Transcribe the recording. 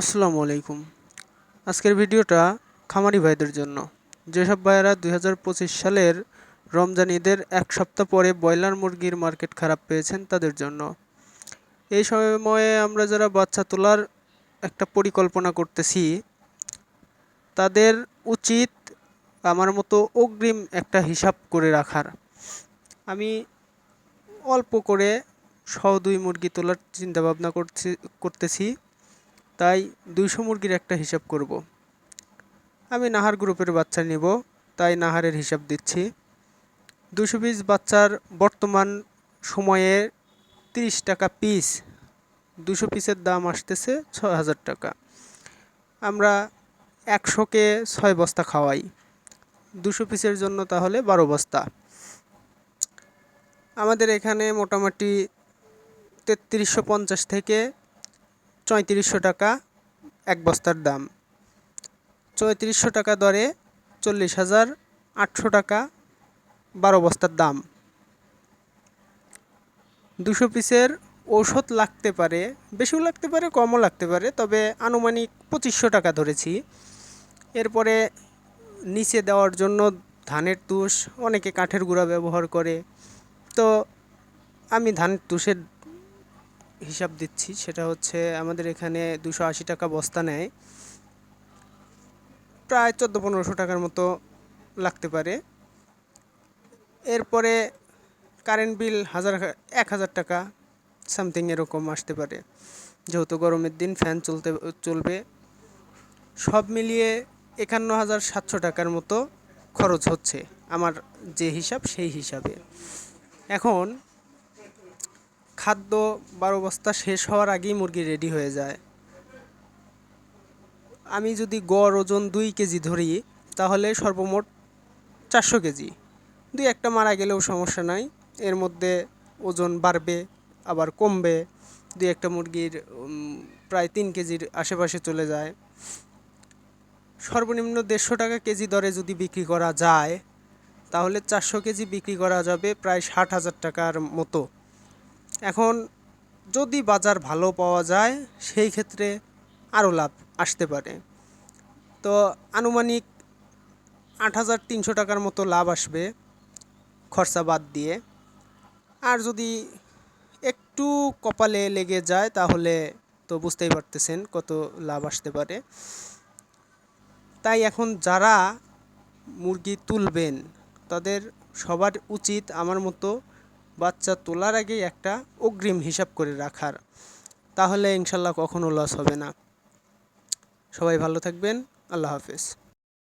আসসালামু আলাইকুম। আজকের ভিডিওটা খামারি ভাইদের জন্য। যেসব ভাইয়েরা দু হাজার পঁচিশ সালের রমজান ঈদের এক সপ্তাহ পরে ব্রয়লার মুরগির মার্কেট খারাপ পেয়েছেন তাদের জন্য। এই সময়ে আমরা যারা বাচ্চা তোলার একটা পরিকল্পনা করতেছি, তাদের উচিত আমার মতো অগ্রিম একটা হিসাব করে রাখার। আমি অল্প করে শ দুই মুরগি তোলার চিন্তাভাবনা করছি, করতেছি। তাই দুইশো মুরগির একটা হিসাব করব। আমি নাহার গ্রুপের বাচ্চা নিব, তাই নাহারের হিসাব দিচ্ছি। দুশো পিস বাচ্চার বর্তমান সময়ে তিরিশ টাকা পিস। দুশো পিসের দাম আসতেছে ছ হাজার টাকা। আমরা একশোকে ছয় বস্তা খাওয়াই। দুশো পিসের জন্য তাহলে বারো বস্তা। আমাদের এখানে মোটামুটি তেত্রিশশো পঞ্চাশ থেকে চৈঁত্রিশশো টাকা এক বস্তার দাম। চৌত্রিশশো টাকা দরে চল্লিশ হাজার আটশো টাকা বারো বস্তার দাম। দুশো পিসের ঔষধ লাগতে পারে, বেশিও লাগতে পারে, কমও লাগতে পারে, তবে আনুমানিক পঁচিশশো টাকা ধরেছি। এরপরে নিচে দেওয়ার জন্য ধানের তুষ, অনেকে কাঠের গুঁড়া ব্যবহার করে। তো আমি ধানের তুষের হিসাব দিচ্ছি, সেটা হচ্ছে আমাদের এখানে দুশো আশি টাকা বস্তা নেয়। প্রায় চোদ্দ পনেরোশো টাকার মতো লাগতে পারে। এরপরে কারেন্ট বিল হাজার এক হাজার টাকা সামথিং এরকম আসতে পারে। যেহেতু গরমের দিন ফ্যান চলতে, চলবে। সব মিলিয়ে একান্ন হাজার সাতশো টাকার মতো খরচ হচ্ছে। আমার যে হিসাব, সেই হিসাবে। এখন খাদ্য বারো বস্তা শেষ হওয়ার আগেই মুরগি রেডি হয়ে যায়। আমি যদি গড় ওজন দুই কেজি ধরি, তাহলে সর্বমোট চারশো কেজি। দুই একটা মারা গেলেও সমস্যা নাই, এর মধ্যে ওজন বাড়বে, আবার কমবে। দুই একটা মুরগির প্রায় তিন কেজির আশেপাশে চলে যায়। সর্বনিম্ন দেড়শো টাকা কেজি দরে যদি বিক্রি করা যায়, তাহলে চারশো কেজি বিক্রি করা যাবে প্রায় ষাট হাজার টাকার মতো। এখন যদি বাজার ভালো পাওয়া যায়, সেই ক্ষেত্রে আরও লাভ আসতে পারে। তো আনুমানিক আট হাজার তিনশো টাকার মতো লাভ আসবে খরচা বাদ দিয়ে। আর যদি একটু কপালে লেগে যায়, তাহলে তো বুঝতেই পারতেছেন কত লাভ আসতে পারে। তাই এখন যারা মুরগি তুলবেন, তাদের সবার উচিত আমার মতো বাচ্চা তোলার আগেই একটা অগ্রিম হিসাব করে রাখার। তাহলে ইনশাল্লাহ কখনো লস হবে না। সবাই ভালো থাকবেন। আল্লাহ হাফেজ।